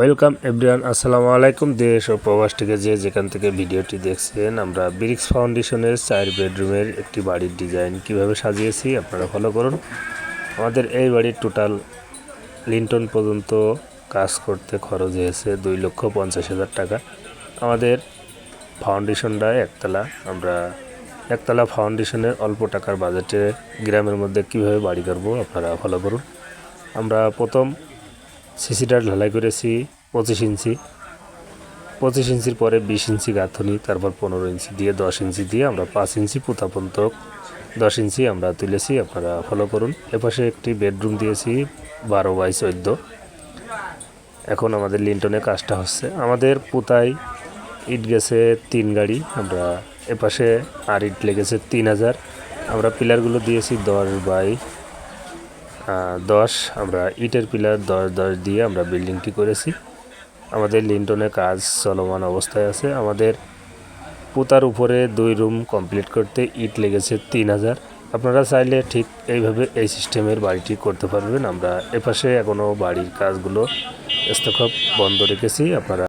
Welcome everyone, আসসালামু আলাইকুম। দেশ ও প্রবাস থেকে যে যেখান থেকে ভিডিওটি দেখছেন, আমরা ব্রিক্স ফাউন্ডেশনের চার বেডরুমের একটি বাড়ির ডিজাইন কীভাবে সাজিয়েছি আপনারা ফলো করুন। আমাদের এই বাড়ির টোটাল লিন্টন পর্যন্ত কাজ করতে খরচ হয়েছে দুই লক্ষ পঞ্চাশ হাজার টাকা। আমাদের ফাউন্ডেশনটা একতলা, আমরা একতলা ফাউন্ডেশনের অল্প টাকার বাজেটে গ্রামের মধ্যে কীভাবে বাড়ি করব আপনারা ফলো করুন। আমরা প্রথম সিসিটা ঢালাই করেছি পঁচিশ ইঞ্চি। পঁচিশ ইঞ্চির পরে বিশ ইঞ্চি গাঁথনি, তারপর পনেরো ইঞ্চি দিয়ে দশ ইঞ্চি দিয়ে আমরা পাঁচ ইঞ্চি পুঁতাপন্তক দশ ইঞ্চি আমরা তুলেছি, আপনারা ফলো করুন। এপাশে একটি বেডরুম দিয়েছি, বারো বাই চোদ্দ। এখন আমাদের লিন্টনে কাজটা হচ্ছে। আমাদের পুতাই ইট গেছে তিন গাড়ি, আমরা এপাশে আর ইট লেগেছে তিন হাজার। আমরা পিলারগুলো দিয়েছি দশ বাই দশ, আমরা ইটের পিলার দশ দশ দিয়ে আমরা বিল্ডিংটি করেছি। আমাদের লিন্টনে কাজ চলমান অবস্থায় আছে। আমাদের পুতার উপরে দুই রুম কমপ্লিট করতে ইট লেগেছে তিন হাজার। আপনারা চাইলে ঠিক এইভাবে এই সিস্টেমের বাড়িটি করতে পারবেন। আমরা এপাশে এখনও বাড়ির কাজগুলো স্তক্ষপ বন্ধ রেখেছি। আপনারা